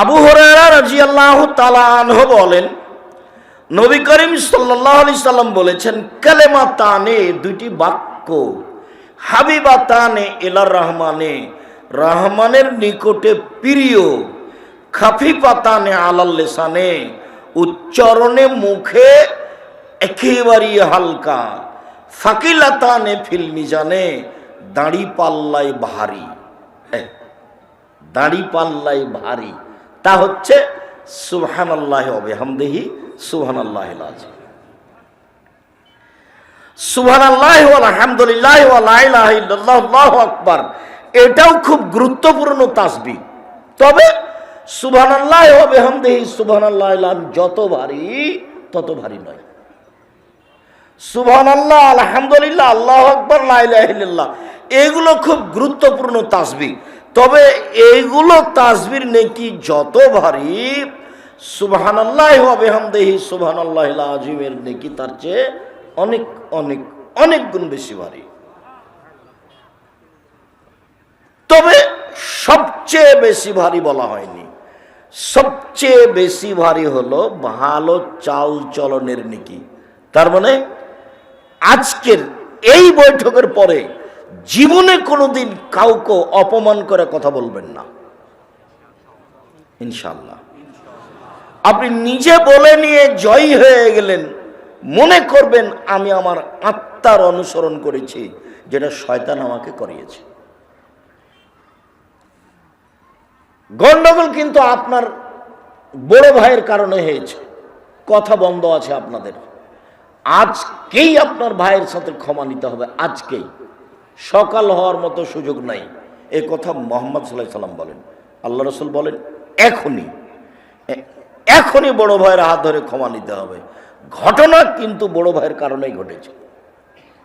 আবু হরারা রাজি আল্লাহ তালানহ বলেন নবী করিম সাল্লাহ আলি সাল্লাম বলেছেন কালেমা তানে দুইটি বাক্য হাবিবা তানে এলার রহমানে রহমানের নিকটে প্রিয় খাফি পাতানে আলাল লেসানে উচ্চারণে মুখে একেবারেই হালকা ফাকিলাতানে ফিল্মি জানে দাড়ি পাল্লাই ভারী। এ, দাড়ি পাল্লাই ভারী। তা হচ্ছে সুবহান আল্লাহ অবেহামদেহি সুবহান আল্লাহ সুবহান আল্লাহ আলহামদুলিল্লাহ আল্লাহ আকবার। এটাও খুব গুরুত্বপূর্ণ তাসবি তবে সুবহান আল্লাহ অবেহামদেহি সুবহান আল্লাহ যত ভারী, তত ভারী নয়। সুবহান আল্লাহ আলহামদুলিল্লাহ, আল্লাহ আকবর লাইলাহিল্লাহ এগুলো খুব গুরুত্বপূর্ণ তাসবি তবে এইগুলো তাসবির নেকি যত ভারী সুবহান আল্লাহ আবেহামদেহি সুবহান আজিমের নেকি তার চেয়ে অনেক অনেক অনেক গুণ বেশি ভারী। তবে সবচেয়ে বেশি ভারী বলা হয়নি। সবচেয়ে বেশি ভারী হলো ভালো চাল চলনের নেকি। তার মানে আজকের এই বৈঠকের পরে জীবনে কোনোদিন কাউকে অপমান করে কথা বলবেন না। ইনশাল্লাহ আপনি নিজে বলে নিয়ে জয়ী হয়ে গেলেন, মনে করবেন আমি আমার আত্মার অনুসরণ করেছি, যেটা শয়তান আমাকে করিয়েছে। গন্ডগোল কিন্তু আপনার বড় ভাইয়ের কারণে হয়েছে। কথা বন্ধ আছে আপনাদের। আজকেই আপনার ভাইয়ের সাথে ক্ষমা নিতে হবে, আজকেই। সকাল হওয়ার মতো সুযোগ নাই। এ কথা মোহাম্মদ সাল্লাহ সাল্লাম বলেন। আল্লাহ রসুল বলেন, এখনই এখনই বড় ভাইয়ের হাত ধরে ক্ষমা নিতে হবে। ঘটনা কিন্তু বড় ভাইয়ের কারণেই ঘটেছে।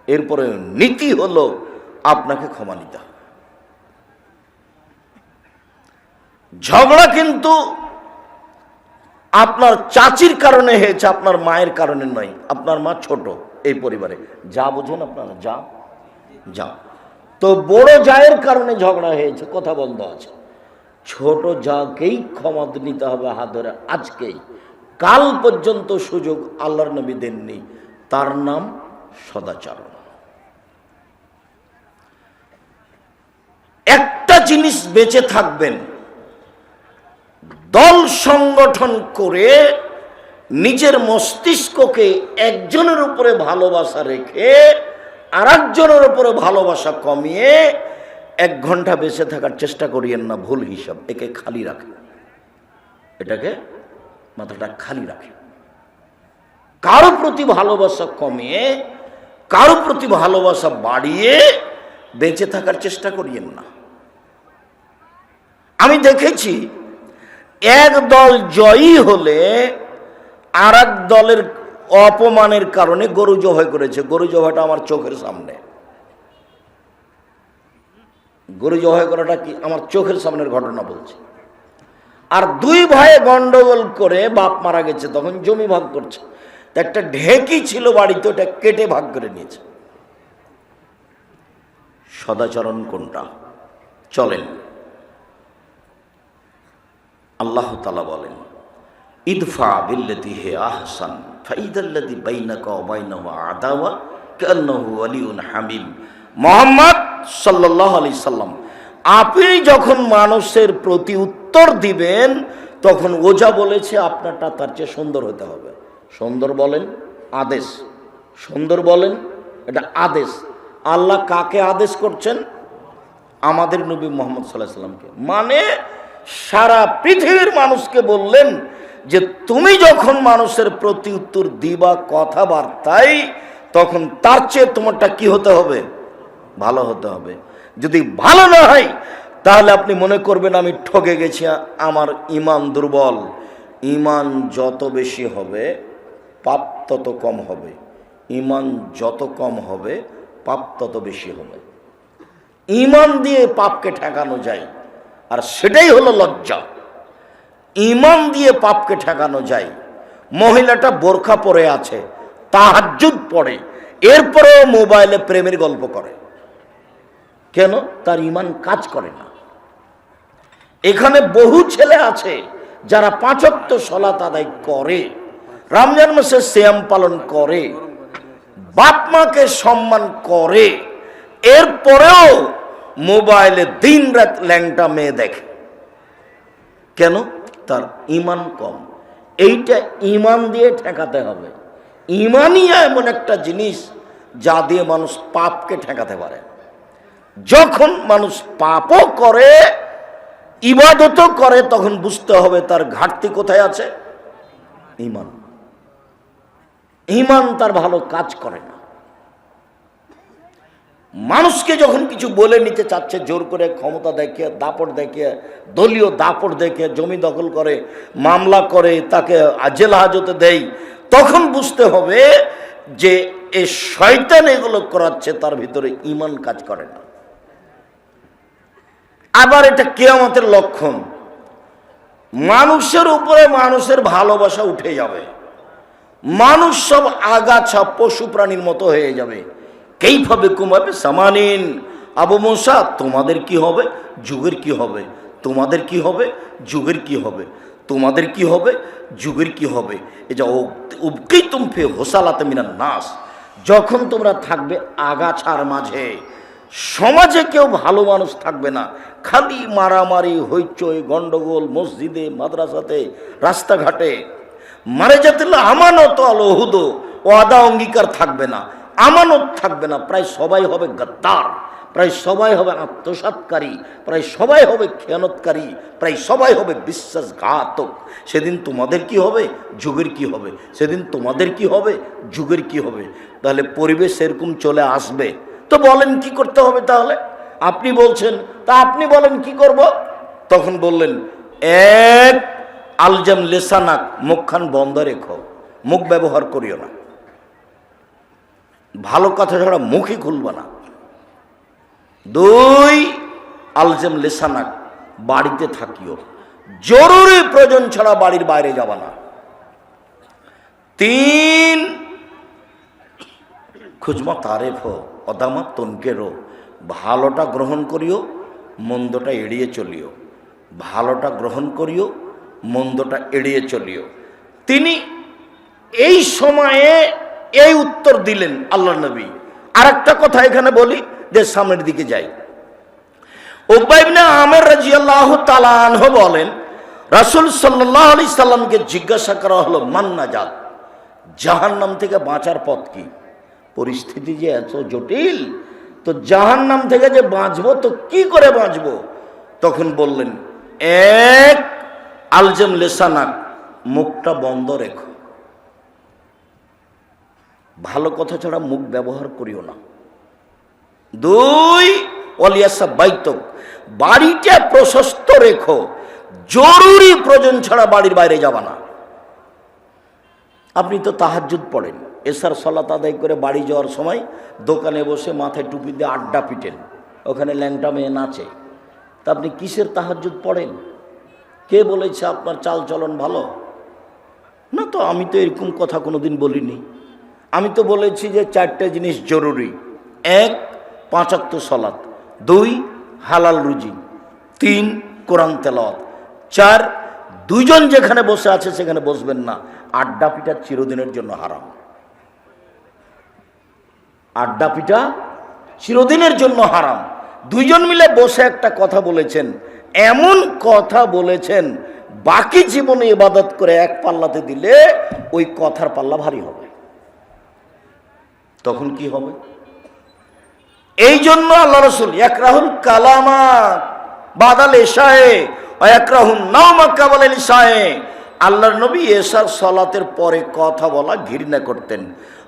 এরপরে নীতি হলো আপনাকে ক্ষমা নিতে হবে। ঝগড়া কিন্তু আপনার চাচির কারণে হয়েছে, আপনার মায়ের কারণে নয়, আপনার মা ছোট এই পরিবারে। যা বুঝেন আপনারা, যা যা তো বড় জায়ের কারণে ঝগড়া হয়েছে, কথা বন্ধ আছে। ছোট যাকেই ক্ষমা নিতে হবে হাত ধরে আজকেই। কাল পর্যন্ত সুযোগ আল্লাহর নবী দেননি। তার নাম সদাচরণ। একটা জিনিস বেঁচে থাকবেন, দল সংগঠন করে নিজের মস্তিষ্ককে একজনের উপরে ভালোবাসা রেখে আর একজনের উপরে ভালোবাসা কমিয়ে এক ঘণ্টা বেঁচে থাকার চেষ্টা করিয়েন না, ভুল হিসাব, একে খালি রাখে এটাকে মাথাটা খালি রাখে কারও প্রতি ভালোবাসা কমিয়ে, কারও প্রতি ভালোবাসা বাড়িয়ে বেঁচে থাকার চেষ্টা করিয়েন না। আমি দেখেছি, এক দল জয়ী হলে আর দলের অপমানের কারণে গরু জবাই করেছে। গরু জবাইটা আমার চোখের সামনে। গরু জবাই করাটা কি আমার চোখের সামনের ঘটনা বলছে। আর দুই ভাইয়ে গন্ডগোল করে বাপ মারা গেছে, তখন জমি ভাগ করছে। একটা ঢেকি ছিল বাড়িতে, ওটা কেটে ভাগ করে নিয়েছে। সদাচরণ কোনটা? চলেন। আল্লাহ তালা বলেন ইদফা বিল্লতি হে আহসান ফাইদাল্লাদি বাইনাকা ওবাইনাহু আদাওয়া কান্নাহু আলিউন হামিম। মোহাম্মদ সাল্লাল্লাহু আলাইহি সাল্লাম, আপনি যখন মানুষের প্রতি উত্তর দিবেন, তখন ওজা বলেছে আপনারটা তার চেয়ে সুন্দর হতে হবে। সুন্দর বলেন? আদেশ। সুন্দর বলেন? এটা আদেশ। আল্লাহ কাকে আদেশ করছেন? আমাদের নবী মোহাম্মদ সাল্লাহ সাল্লামকে। মানে সারা পৃথিবীর মানুষকে বললেন যে তুমি যখন মানুষের প্রতি উত্তর দিবা কথাবার্তায় তখন তার চেয়ে তোমারটা কি হতে হবে? ভালো হতে হবে। যদি ভালো না হয়, তাহলে আপনি মনে করবেন আমি ঠকে গেছি, আমার ইমান দুর্বল। ইমান যত বেশি হবে, পাপ তত কম হবে। ইমান যত কম হবে, পাপ তত বেশি হবে। ইমান দিয়ে পাপকে ঠেকানো যায়। আর সেটাই হলো লজ্জা। ইমান দিয়ে পাপকে ঠেকানো যায়। মহিলাটা বোরখা পরে আছে, তাহাজ্জুদ পড়ে, এরপরেও মোবাইলে প্রেমের গল্প করে। কেন? তার ইমান কাজ করে না। এখানে বহু ছেলে আছে যারা পাঁচত্ব সলাত আদায় করে, রমজান মাসে শ্যাম পালন করে, বাপ মাকে সম্মান করে, এরপরেও মোবাইলে দিন রাত ল্যাংটা মেয়ে দেখে। কেন? তার ইমান কম। এইটা ইমান দিয়ে ঠেকাতে হবে। ইমানই এমন একটা জিনিস যা দিয়ে মানুষ পাপকে ঠেকাতে পারে। যখন মানুষ পাপও করে ইবাদতও করে, তখন বুঝতে হবে তার ঘাটতি কোথায় আছে। ইমান। ইমান তার ভালো কাজ করে না। মানুষকে যখন কিছু বলে নিতে চাচ্ছে, জোর করে ক্ষমতা দেখে দাপট দেখে দলীয় দাপট দেখে জমি দখল করে, মামলা করে, তাকে জেল হাজতে দেয় তখন বুঝতে হবে যে এ শয়তান এগুলো করাচ্ছে, তার ভিতরে ইমান কাজ করে না। আবার এটা কেয়ামতের লক্ষণ। মানুষের উপরে মানুষের ভালোবাসা উঠে যাবে। মানুষ সব আগাছা, পশু প্রাণীর মতো হয়ে যাবে। কেইভাবে কুমাবে সামানিন? আবু মশা তোমাদের কি হবে? যুগের কি হবে? তোমাদের কি হবে? যুগের কি হবে? তোমাদের কি হবে? যুগের কি হবে? এই যে উবকেই তুমফে হোসালাতে মিনার নাস। যখন তোমরা থাকবে আগাছার মাঝে, সমাজে কেউ ভালো মানুষ থাকবে না। খালি মারামারি, হইচই, গন্ডগোল, মসজিদে, মাদ্রাসাতে, রাস্তাঘাটে। মারে যেতে আমানত আলহুদ ও আদা অঙ্গীকার থাকবে না। আমানত থাকবে না, প্রায় সবাই হবে গদ্দার, প্রায় সবাই হবে আত্মসাতকারী প্রায় সবাই হবে খেয়ানতকারী, প্রায় সবাই হবে বিশ্বাসঘাতক। সেদিন তোমাদের কি হবে? যুগের কি হবে? সেদিন তোমাদের কি হবে? যুগের কি হবে? তাহলে পরিবেশ এরকম চলে আসবে। তো বলেন কি করতে হবে তাহলে? আপনি বলছেন, তা আপনি বলেন কি করব? তখন বললেন, এক আলজাম লেসানাক মুখখান বন্ধ রেখো, মুখ ব্যবহার করিও না। ভালো কথা ছাড়া মুখই খুলবে না। দুই, আলজেম লেসানাক বাড়িতে থাকিও। জরুরি প্রয়োজন ছাড়া বাড়ির বাইরে যাবা না। তিন, খুজমা তারেফ অদামা তনকেরও ভালোটা গ্রহণ করিও, মন্দটা এড়িয়ে চলিও। ভালোটা গ্রহণ করিও, মন্দটা এড়িয়ে চলিও। তিনি এই সময়ে এই উত্তর দিলেন আল্লাহ নবী। আর একটা কথা এখানে বলি, যে সামনের দিকে যাই। ওবাইবনে আমের রাজি আল্লাহ তালানহ বলেন, রাসুল সাল্লাহ আলি সাল্লামকে জিজ্ঞাসা করা হলো মান্না জাত জাহান নাম থেকে বাঁচার পথ কি? পরিস্থিতি যে এত জটিল, তো জাহান নাম থেকে যে বাঁচবো, তো কি করে বাঁচবো? তখন বললেন, এক আলজম লেসানাক, মুখটা বন্ধ রেখো। ভালো কথা ছাড়া মুখ ব্যবহার করিও না। দুই অলিয়াসা বাইতক, বাড়িটা প্রশস্ত রেখো, জরুরি প্রয়োজন ছাড়া বাড়ির বাইরে যাবা না। আপনি তো তাহাজুদ পড়েন, এসার সলাত আদায় করে বাড়ি যাওয়ার সময় দোকানে বসে মাথায় টুপি দিয়ে আড্ডা পিটেন, ওখানে ল্যাংটা মেয়ে নাচে। তা আপনি কিসের তাহাজুদ পড়েন? কে বলেছে আপনার চাল চলন ভালো? না তো আমি তো এরকম কথা কোনোদিন বলিনি। আমি তো বলেছি যে চারটে জিনিস জরুরি। এক, পাঁচাত্তর সলাত। দুই, হালাল রুজি। তিন, কোরআন তেলাওয়াত। চার, দুইজন যেখানে বসে আছে সেখানে বসবেন না। আড্ডা পিঠা চিরদিনের জন্য হারাম। আড্ডা পিঠা চিরদিনের জন্য হারাম। দুইজন মিলে বসে একটা কথা বলেছেন। এমন কথা বলেছেন, বাকি জীবনে ইবাদত করে এক পাল্লাতে দিলে ওই কথার পাল্লা ভারী হবে। তখন কি হবে? এই জন্য আল্লাহ রসুল একরাহুল কালামা বাদাল এশায়ে একরাহুল নামা কাবাল এলিশায়ে আল্লাহর নবী এসার সলাতের পরে কথা বলা, ঘৃণা করতেন।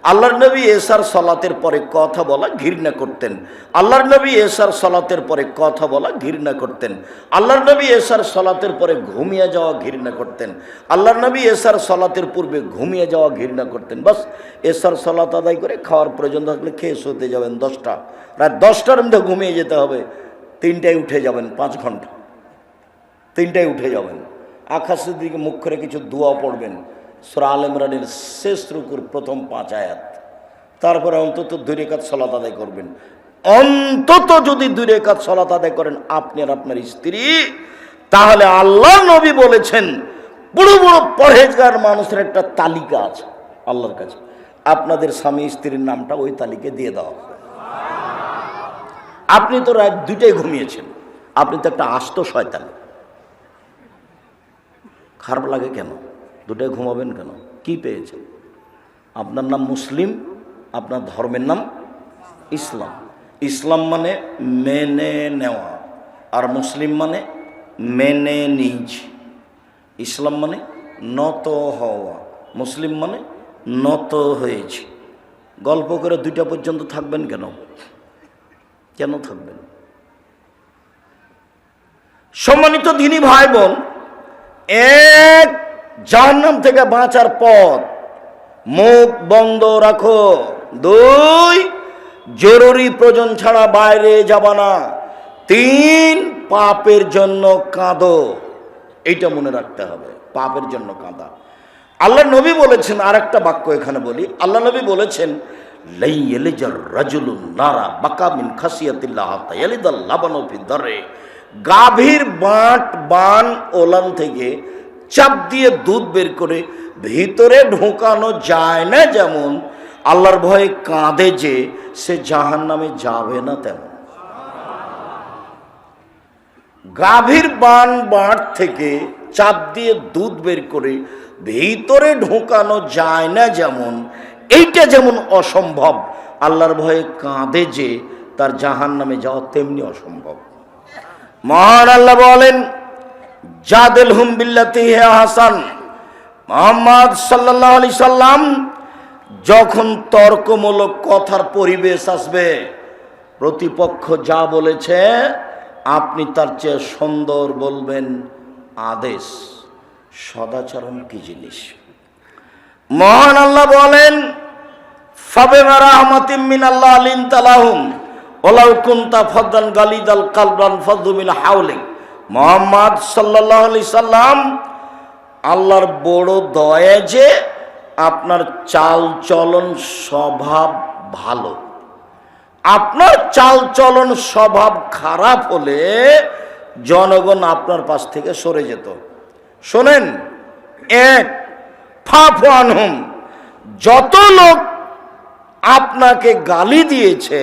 আল্লাহর নবী এসার সলাতের পরে কথা বলা, ঘৃণা করতেন। আল্লাহর নবী এসার সলাতের পরে কথা বলা, ঘৃণা করতেন। আল্লাহর নবী এসার সলাতের পরে ঘুমিয়ে যাওয়া, ঘৃণা করতেন। আল্লাহর নবী এসার সলাতের পূর্বে ঘুমিয়ে যাওয়া, ঘৃণা করতেন। বাস, এসার সলাত আদায় করে খাওয়ার প্রয়োজন থাকলে খেয়ে শুতে যাবেন দশটা। রাত দশটার মধ্যে ঘুমিয়ে যেতে হবে। তিনটায় উঠে যাবেন পাঁচ ঘণ্টা। তিনটায় উঠে যাবেন। আকাশের দিকে মুখ করে কিছু দোয়া পড়বেন। সুরা আল ইমরানের শেষ রুকুর প্রথম পাঁচ আয়াত। তারপরে অন্তত দুই রেখাত সলাত আদায় করবেন। অন্তত যদি দুই রেখাত সলাত আদায় করেন, আপনি আর আপনার স্ত্রী, তাহলে আল্লাহ নবী বলেছেন, বড় বড় পরহেজগার মানুষের একটা তালিকা আছে আল্লাহর কাছে। আপনাদের স্বামী স্ত্রীর নামটা ওই তালিকায় দিয়ে দেওয়া আপনি তো রাত দুইটাই ঘুমিয়েছেন। আপনি তো একটা আস্ত শয়তান। খারাপ লাগে কেন? দুটাই ঘুমাবেন কেন? কি পেয়েছেন? আপনার নাম মুসলিম, আপনার ধর্মের নাম ইসলাম। ইসলাম মানে মেনে নেওয়া, আর মুসলিম মানে মেনে নিজ। ইসলাম মানে নত হওয়া, মুসলিম মানে নত হয়েছে। গল্প করে দুইটা পর্যন্ত থাকবেন কেন? কেন থাকবেন? সম্মানিত দিনী ভাই বোন এক জাহান্নাম থেকে বাঁচার পথ। মুখ বন্ধ রাখো। দুই, জরুরি প্রয়োজন ছাড়া বাইরে যাবা না। তিন, পাপের জন্য কাঁদো। এইটা মনে রাখতে হবে। পাপের জন্য কাঁদা। আল্লাহ নবী বলেছেন আর একটা বাক্য এখানে বলি। আল্লাহ নবী বলেছেন লাই এলিজার রাজুলুন নারা বাকামিন খাসিয়াতিল্লাহ তায়ালিদাল লাবানো ফি দরে গাভীর বাঁট, বান, ওলান থেকে চাপ দিয়ে দুধ বের করে ভিতরে ঢোকানো যায় না যেমন, আল্লাহর ভয়ে কাঁদে যে সে জাহান নামে যাবে না তেমন। গাভীর বান, বাঁট থেকে চাপ দিয়ে দুধ বের করে ভিতরে ঢোকানো যায় না যেমন, এইটা যেমন অসম্ভব, আল্লাহর ভয়ে কাঁদে যে তার জাহান নামে যাওয়া তেমনি অসম্ভব। মহান আল্লাহ বলেন, জাদেল হুম বিল্লাতি হে হাসান। মোহাম্মদ সাল্লাহ আলি সাল্লাম যখন তর্কমূলক কথার পরিবেশ আসবে, প্রতিপক্ষ যা বলেছে, আপনি তার চেয়ে সুন্দর বলবেন আদেশ। সদাচরণ কি জিনিস? মহান আল্লাহ বলেন, ফাবেমা রাহমাতিম মিন আল্লাহ আলিন তালাহুম ওলাউ কুন্তা ফদ্দান গালিদাল কালবান ফদ্দুমিন হাউলিং মোহাম্মদ সাল্লাহ আলি সাল্লাম আল্লাহর বড় দয়া যে আপনার চাল চলন স্বভাব ভালো। আপনার চাল চলন স্বভাব খারাপ হলে জনগণ আপনার পাশ থেকে সরে যেত। শোনেন, এক ফাফান হুম যত লোক আপনাকে গালি দিয়েছে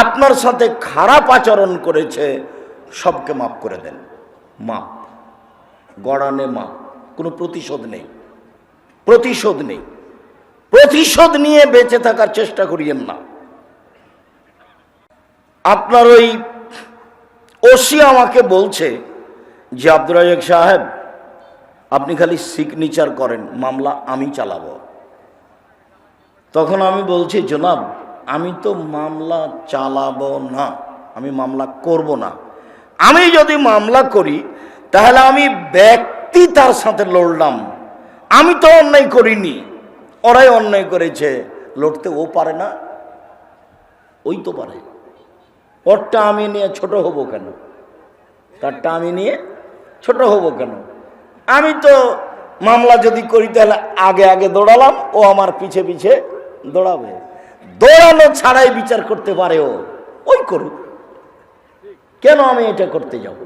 আপনার সাথে খারাপ আচরণ করেছে, সবকে মাফ করে দেন। মাপ গড়ানে মাপ কোনো প্রতিশোধ নেই। প্রতিশোধ নেই। প্রতিশোধ নিয়ে বেঁচে থাকার চেষ্টা করিয়েন না। আপনার ওই ওসি আমাকে বলছে যে, আব্দুর রাজাক সাহেব, আপনি খালি সিগনেচার করেন, মামলা আমি চালাবো। তখন আমি বলছি, জনাব আমি তো মামলা চালাবো না, আমি মামলা করব না। আমি যদি মামলা করি, তাহলে আমি ব্যক্তি তার সাথে লড়লাম। আমি তো অন্যায় করিনি, ওরাই অন্যায় করেছে, লড়তে ও পারে না, ওই তো পারে। ওরটা আমি নিয়ে ছোট হব কেন? তারটা আমি নিয়ে ছোট হব কেন? আমি তো মামলা যদি করি, তাহলে আগে আগে দৌড়ালাম, ও আমার পিছে পিছে দৌড়াবে। দৌড়ানো ছাড়াই বিচার করতে পারে ও। ওই করুক। কেন আমি এটা করতে যাব?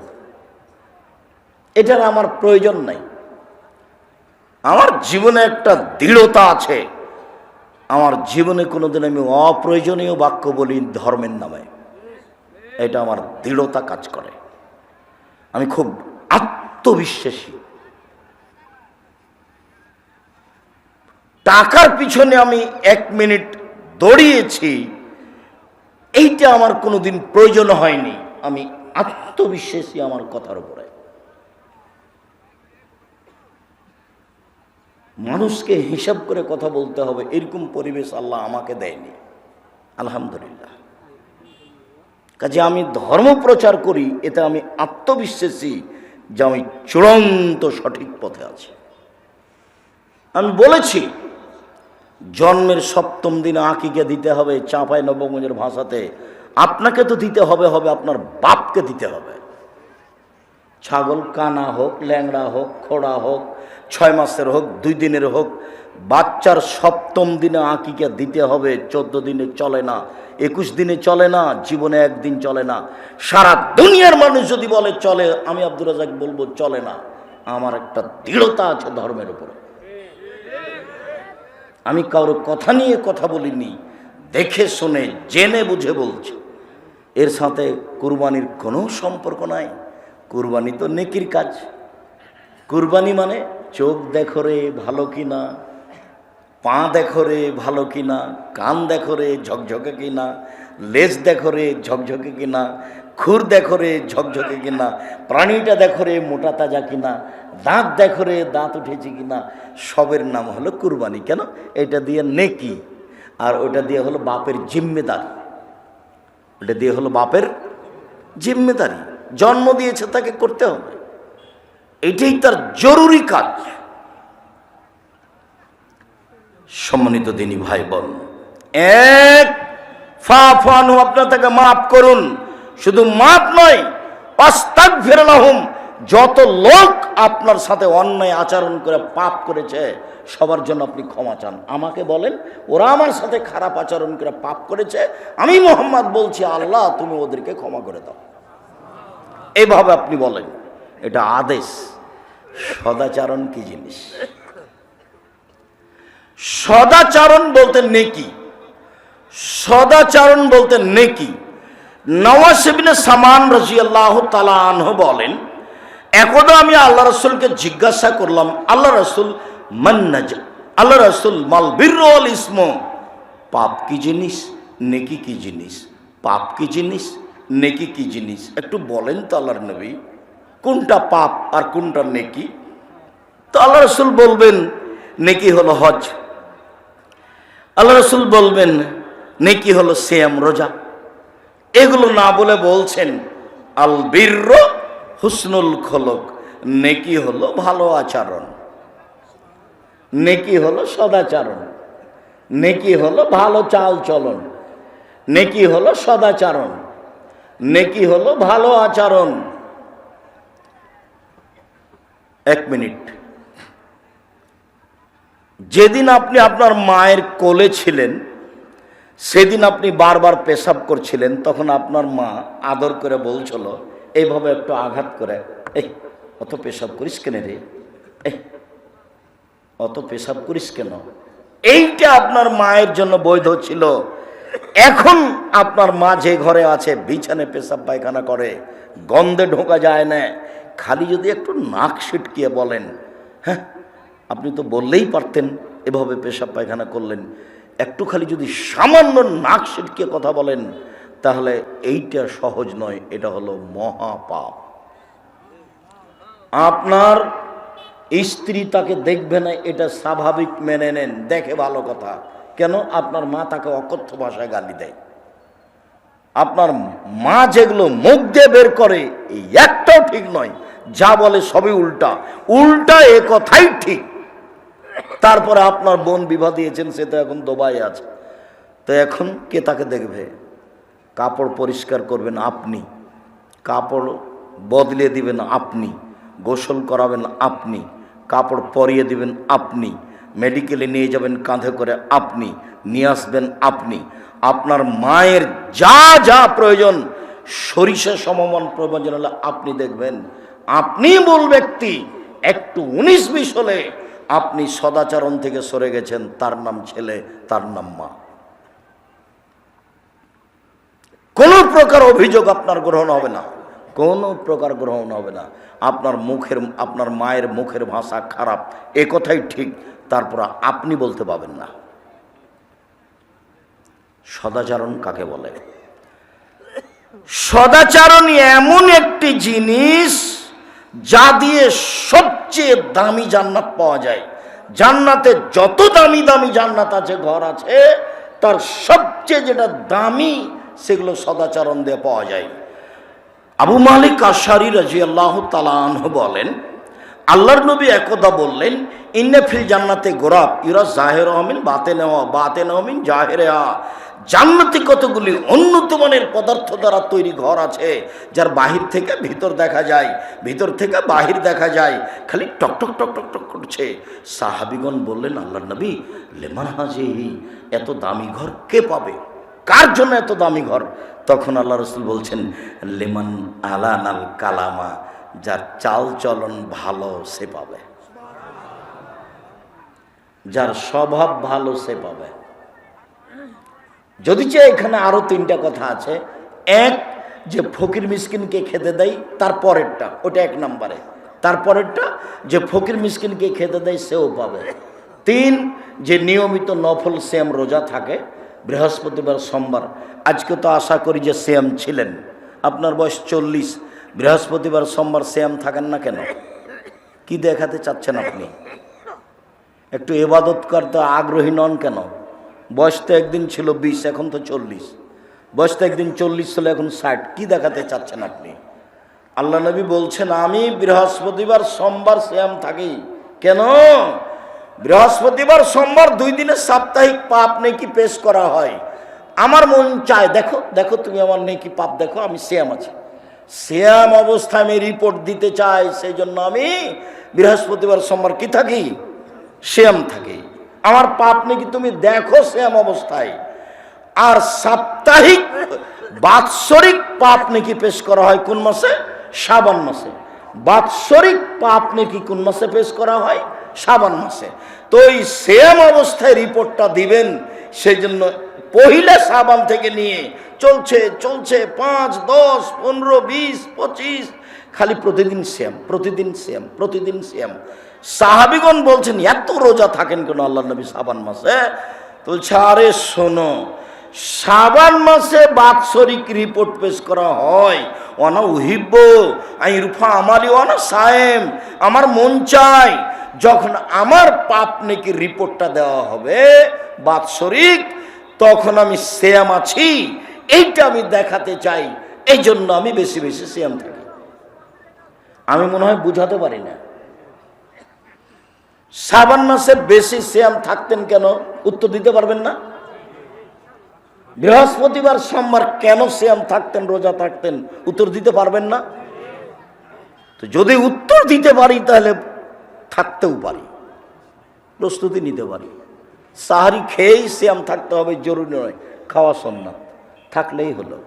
এটার আমার প্রয়োজন নাই। আমার জীবনে একটা দৃঢ়তা আছে। আমার জীবনে কোনোদিন আমি অপ্রয়োজনীয় বাক্য বলি ধর্মের নামে। এটা আমার দৃঢ়তা কাজ করে। আমি খুব আত্মবিশ্বাসী। টাকার পিছনে আমি এক মিনিট দৌড়িয়েছি। এইটা আমার কোনোদিন প্রয়োজন হয়নি। আমি আত্মবিশ্বাসী আমার কথার উপরে। মানুষকে হিসাব করে কথা বলতে হবে, এরকম পরিবেশ আল্লাহ আমাকে দেয়নি। আলহামদুলিল্লাহ। কাজে আমি ধর্ম প্রচার করি, এতে আমি আত্মবিশ্বাসী যে আমি চূড়ান্ত সঠিক পথে আছি। আমি বলেছি জন্মের সপ্তম দিনে আঁকিকে দিতে হবে চাঁপাই নবগঞ্জের ভাষাতে। আপনাকে তো দিতে হবে হবে আপনার বাপকে দিতে হবে। ছাগল কানা হোক, ল্যাংড়া হোক, খোড়া হোক, ছয় মাসের হোক, দুই দিনের হোক, বাচ্চার সপ্তম দিনে আঁকিকে দিতে হবে, চোদ্দ দিনে চলে না, একুশ দিনে চলে না, জীবনে একদিন চলে না। সারা দুনিয়ার মানুষ যদি বলে, চলে, আমি আব্দুর রাজাক বলব, চলে না। আমার একটা দৃঢ়তা আছে ধর্মের উপরে। আমি কারও কথা নিয়ে কথা বলিনি, দেখে শুনে, জেনে বুঝে বলছি। এর সাথে কুরবানির কোনো সম্পর্ক নাই। কুরবানি তো নেকির কাজ। কুরবানি মানে চোখ দেখো রে ভালো কিনা, পা দেখো রে ভালো কিনা, কান দেখো রে ঝকঝকে কিনা, লেজ দেখো রে ঝকঝকে কিনা খুর দেখো রে, ঝকঝকে কিনা, প্রাণীটা দেখো রে, মোটা তাজা কিনা, দাঁত দেখো রে, দাঁত উঠেছে কিনা, সবের নাম হলো কুরবানি। কেন? এটা দিয়ে নেকি, আর ওটা দিয়ে হলো বাপের জিম্মেদারি। ওটা দিয়ে হলো বাপের জিম্মেদারি। জন্ম দিয়েছে তাকে করতে হবে। এটাই তার জরুরি কাজ। সম্মানিত দিনী ভাই বোন, এক, ফা ফানু আপনার তাকে মাফ করুন। শুধু মাফ নয় অস্তাক ফেরালাহুম যত লোক আপনার সাথে অন্যায় আচরণ করে পাপ করেছে, সবার জন্য আপনি ক্ষমা চান। আমাকে বলেন, ওরা আমার সাথে খারাপ আচরণ করে পাপ করেছে, আমি মোহাম্মদ বলছি, আল্লাহ, তুমি ওদেরকে ক্ষমা করে দাও। এইভাবে আপনি বলেন, এটা আদেশ। সদাচারণ কি জিনিস? সদাচারণ বলতে নেকি। সদাচারণ বলতে নেকি। নওয়াসিবিনে সামান রাজি আল্লাহ তালাহ বলেন, একদা আমি আল্লাহ রসুলকে জিজ্ঞাসা করলাম, আল্লাহ রসুল মান্নাজ আল্লাহ রসুল মাল বীরল ইসম। পাপ কি জিনিস? নেকি কি জিনিস? পাপ কি জিনিস? নেকি কি জিনিস? একটু বলেন তো আল্লাহর নবী, কোনটা পাপ আর কোনটা নেকি? তো আল্লাহ রসুল বলবেন, নেকি হলো হজ। আল্লাহ রসুল বলবেন, নেকি হলো সেম রোজা। এগুলো না বলে বলছেন, আল বীর্য হুসনুল খলক, নেকি হলো ভালো আচরণ, নেকি হলো সদাচরণ, নেকি হলো ভালো চাল চলন নেকি হলো সদাচরণ, নেকি হলো ভালো আচরণ। এক মিনিট। যেদিন আপনি আপনার মায়ের কোলে ছিলেন সেদিন আপনি বারবার পেশাব করছিলেন, তখন আপনার মা আদর করে বলছিল, এইভাবে একটু আঘাত করে। এই, অত পেশাব করিস কেন রে? এই, অত পেশাব করিস কেন? এইটা আপনার মায়ের জন্য বৈধ ছিল। এখন আপনার মা যে ঘরে আছে, বিছানে পেশাব পায়খানা করে, গন্ধে ঢোকা যায় না। খালি যদি একটু নাক সিটকিয়ে বলেন হ্যাঁ আপনি তো বললেই পারতেন, এভাবে পেশাব পায়খানা করলেন। একটু খালি যদি সামান্য নাক সিটকিয়ে কথা বলেন, তাহলে এইটা সহজ নয়, এটা হলো মহাপাপ। আপনার স্ত্রী তাকে দেখবে না, এটা স্বাভাবিক মেনে নেন, দেখে ভালো কথা। কেন? আপনার মা তাকে অকথ্য ভাষায় গালি দেয়। আপনার মা যেগুলো মুখ দিয়ে বের করে, এই একটাও ঠিক নয়, যা বলে সবই উল্টা। উল্টা এ কথাই ঠিক। তারপরে আপনার বোন বিবাহ দিয়েছেন, সে তো এখন দোবাই আছে। তো এখন কে তাকে দেখবে? কাপড় পরিষ্কার করবেন আপনি। কাপড় বদলে দিবেন আপনি। গোসল করাবেন আপনি। কাপড় পরিয়ে দিবেন আপনি। মেডিকেলে নিয়ে যাবেন কাঁধে করে আপনি। নিয়ে আসবেন আপনি। আপনার মায়ের যা যা প্রয়োজন, সরিষা সমমান প্রয়োজন হলে আপনি দেখবেন। আপনি মূল ব্যক্তি। একটু উনিশ বিশ হলে আপনি সদাচরণ থেকে সরে গেছেন, তার নাম ছেলে, তার নাম মা। কোনো প্রকার অভিযোগ আপনার গ্রহণ হবে না। কোনো প্রকার গ্রহণ হবে না। আপনার মুখের, আপনার মায়ের মুখের ভাষা খারাপ, এ কথাই ঠিক, তারপর আপনি বলতে পাবেন না। সদাচরণ কাকে বলে? সদাচারণ এমন একটি জিনিস যা দিয়ে সবচেয়ে দামি জান্নাত পাওয়া যায়। জান্নাতে যত দামি দামি জান্নাত আছে, ঘর আছে, তার সবচেয়ে যেটা দামি, সেগুলো সদাচরণ দিয়ে পাওয়া যায়। আবু মালিক আশারি রাজি আল্লাহ তালাহ বলেন, আল্লাহর নবী একদা বললেন ইন্নেফিল জান্নাতে গোরাব ইরা জাহের আহমিন বাতে নেওয়া বাতে নেওয়ামিন জাহেরে আ জান্নাতে কতগুলি উন্নত মানের পদার্থ দ্বারা তৈরি ঘর আছে, যার বাহির থেকে ভিতর দেখা যায়, ভিতর থেকে বাহির দেখা যায়, খালি টক টক টক টক টক করছে। সাহাবিগণ বললেন আল্লাহ নবী, লেমান হাজি এত দামি ঘর কে পাবে? কার জন্য এত দামি ঘর? তখন আল্লাহ রসুল বলছেন, লেমান আলানাল কালামা, যার চাল চলন ভালো সে পাবে। যার স্বভাব ভালো সে পাবে। যদি চাই এখানে আরও তিনটা কথা আছে, এক, যে ফকির মিসকিনকে খেতে দেয় তার পরেরটা, ওটা এক নম্বরে। তারপরেরটা যে ফকির মিসকিনকে খেতে দেয় সেও পাবে। তিন, যে নিয়মিত নফল শ্যাম রোজা থাকে, বৃহস্পতিবার, সোমবার, আজকে তো আশা করি যে শ্যাম ছিলেন। আপনার বয়স চল্লিশ, বৃহস্পতিবার, সোমবার শ্যাম থাকেন না কেন? কি দেখাতে চাচ্ছেন আপনি? একটু এবাদত করতে আগ্রহী নন কেন? বয়স তো একদিন ছিল বিশ, এখন তো চল্লিশ। বয়স তো একদিন চল্লিশ ছিল, এখন ষাট। কি দেখাতে চাচ্ছেন আপনি? আল্লাহ নবী বলছেন, আমি বৃহস্পতিবার সোমবার শ্যাম থাকি। কেন? বৃহস্পতিবার সোমবার দুই দিনের সাপ্তাহিক পাপ নেকি পেশ করা হয়। আমার মন চায়, দেখো দেখো তুমি আমার নেকি পাপ, দেখো আমি শ্যাম আছি। শ্যাম অবস্থায় আমি রিপোর্ট দিতে চাই, সেই জন্য আমি বৃহস্পতিবার সোমবার কি থাকি? শ্যাম থাকি। আমার পাপ নাকি তুমি দেখো শ্যাম অবস্থায়। আর সাপ্তাহিক, বাৎসরিক পাপ নাকি পেশ করা হয় কোন মাসে? শ্রাবণ মাসে। বাৎসরিক পাপ নাকি কোন মাসে পেশ করা হয়? শ্রাবণ মাসে। তো এই সেম অবস্থায় রিপোর্টটা দিবেন, সেই জন্য পহিলা সাবান থেকে নিয়ে চলছে চলছে পাঁচ, দশ, পনেরো, বিশ, পঁচিশ, খালি প্রতিদিন শ্যাম প্রতিদিন শ্যাম প্রতিদিন শ্যাম সাহাবিগণ বলছেন, এত রোজা থাকেন কেন আল্লাহ নবী সাবান মাসে? তো আরে শোনো, সাবান মাসে বাৎসরিক রিপোর্ট পেশ করা হয়। অনা উহিব্য আই রুফা আমারই অনা সায়েম, আমার মন চাই যখন আমার পাপ নাকি রিপোর্টটা দেওয়া হবে বাৎসরিক, তখন আমি শ্যাম আছি। এইটা আমি দেখাতে চাই। এই জন্য আমি বেশি বেশি শ্যাম থাকি। আমি মনে হয় বুঝাতে পারি না। শ্রাবণ মাসে বেশি শ্যাম থাকতেন কেন? উত্তর দিতে পারবেন না? বৃহস্পতিবার সোমবার কেন শ্যাম থাকতেন, রোজা থাকতেন? উত্তর দিতে পারবেন না? তো যদি উত্তর দিতে পারি, তাহলে থাকতেও পারি। প্রস্তুতি নিতে পারি। সাহারি খেয়েই শ্যাম থাকতে হবে, জরুরি নয়। খাওয়া সন্ন্যাত। থাকলেই হলো।